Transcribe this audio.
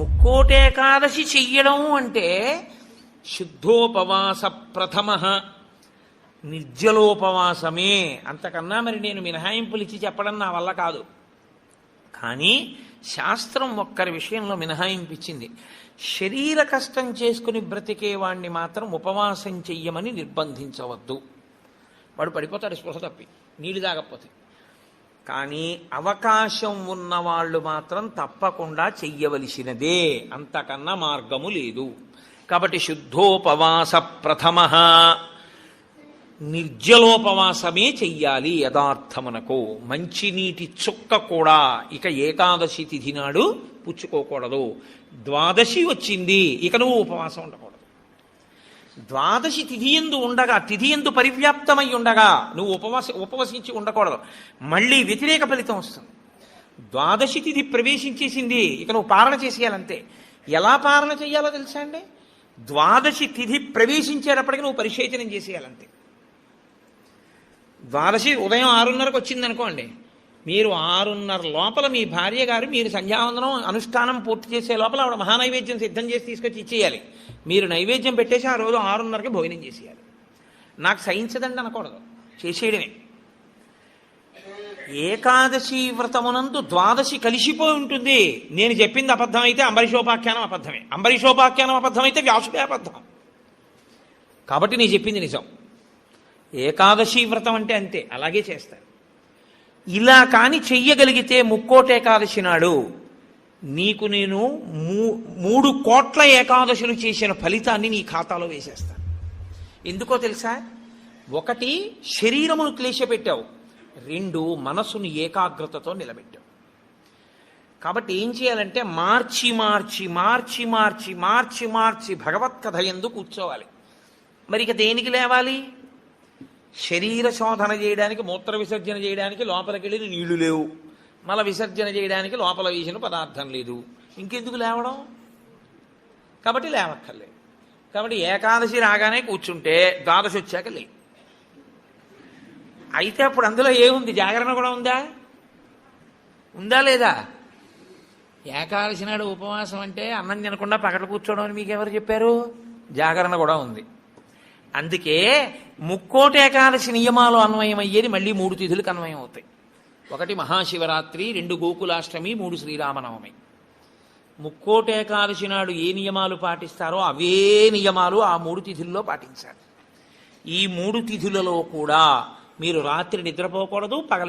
ముక్కోటేకాదశి చెయ్యడం అంటే శుద్ధోపవాస ప్రథమ. నిర్జలోపవాసమే. అంతకన్నా మరి నేను మినహాయింపులు ఇచ్చి చెప్పడం నా వల్ల కాదు. కానీ శాస్త్రం ఒక్కరి విషయంలో మినహాయింపు ఇచ్చింది శరీర కష్టం చేసుకుని బ్రతికే వాణ్ణి మాత్రం ఉపవాసం చెయ్యమని నిర్బంధించవద్దు. వాడు పడిపోతాడు స్పృహ తప్పి. నీళ్ళు తాగకపోతే. కానీ అవకాశం ఉన్నవాళ్ళు మాత్రం తప్పకుండా చెయ్యవలసినదే. అంతకన్నా మార్గము లేదు. కాబట్టి శుద్ధోపవాస ప్రథమ. నిర్జలోపవాసమే చెయ్యాలి యథార్థమునకు. మంచినీటి చుక్క కూడా ఇక ఏకాదశి తిథి నాడు పుచ్చుకోకూడదు. ద్వాదశి వచ్చింది. ఇక నువ్వు ఉపవాసం ఉండకూడదు. ద్వాదశి తిథి ఎందు ఉండగా తిథి ఎందు పరివ్యాప్తమై ఉండగా నువ్వు ఉపవాస ఉపవసించి ఉండకూడదు. మళ్ళీ వ్యతిరేక ఫలితం వస్తుంది. ద్వాదశి తిథి ప్రవేశించేసింది ఇక నువ్వు పాలన చేసేయాలంతే. ఎలా పాలన చేయాలో తెలుసా అండి? ద్వాదశి తిథి ప్రవేశించేటప్పటికి నువ్వు పరిశేచనం చేసేయాలంతే. ద్వాదశి ఉదయం ఆరున్నరకు వచ్చిందనుకోండి మీరు ఆరున్నర లోపల మీ భార్య గారు మీరు సంధ్యావందనం అనుష్ఠానం పూర్తి చేసే లోపల ఆవిడ మహానైవేద్యం సిద్ధం చేసి తీసుకొచ్చి ఇచ్చేయాలి. మీరు నైవేద్యం పెట్టేసి ఆ రోజు ఆరున్నరకి భోజనం చేసేయాలి. నాకు సహించదండి అనకూడదు. చేసేయడమే. ఏకాదశి వ్రతమునందు ద్వాదశి కలిసిపోయి ఉంటుంది. నేను చెప్పింది అబద్ధం అయితే అంబరీషోపాఖ్యానం అబద్ధమే. అంబరీషోపాఖ్యానం అబద్ధం అయితే వ్యాసుడే అబద్ధం. కాబట్టి నేను చెప్పింది నిజం. ఏకాదశి వ్రతం అంటే అంతే. అలాగే చేస్తారు ఇలా కాని చెయ్యగలిగితే ముక్కోటేకాదశి నాడు నీకు నేను మూ- మూడు కోట్ల ఏకాదశులు చేసిన ఫలితాన్ని నీ ఖాతాలో వేసేస్తాను ఎందుకో తెలుసా? ఒకటి శరీరమును క్లేశపెట్టావు. రెండు మనసును ఏకాగ్రతతో నిలబెట్టావు. కాబట్టి ఏం చేయాలంటే మార్చి మార్చి మార్చి మార్చి మార్చి మార్చి భగవత్ కథ ఎందు కూర్చోవాలి. మరి ఇక దేనికి లేవాలి? శరీర శోధన చేయడానికి మూత్ర విసర్జన చేయడానికి లోపలికి వెళ్ళిన నీళ్ళు లేవు. మల విసర్జన చేయడానికి లోపల వేసిన పదార్థం లేదు. ఇంకెందుకు లేవడం? కాబట్టి లేవక్కర్లేదు. కాబట్టి ఏకాదశి రాగానే కూర్చుంటే ద్వాదశి వచ్చాక లే. అయితే అప్పుడు అందులో ఏముంది? జాగరణ కూడా ఉందా? ఉందా లేదా? ఏకాదశి నాడు ఉపవాసం అంటే అన్నం తినకుండా పగట కూర్చోవడం అని మీకు ఎవరు చెప్పారు? జాగరణ కూడా ఉంది. అందుకే ముక్కోటి ఏకాదశి నియమాలు అన్వయమయ్యేది మళ్ళీ మూడు తిథులకు అన్వయం అవుతాయి ఒకటి మహాశివరాత్రి రెండు గోకులాష్టమి మూడు శ్రీరామనవమి. ముక్కోటి ఏకాదశి నాడు ఏ నియమాలు పాటిస్తారో అవే నియమాలు ఆ మూడు తిథుల్లో పాటించాలి. ఈ మూడు తిథులలో కూడా మీరు రాత్రి నిద్రపోకూడదు పగల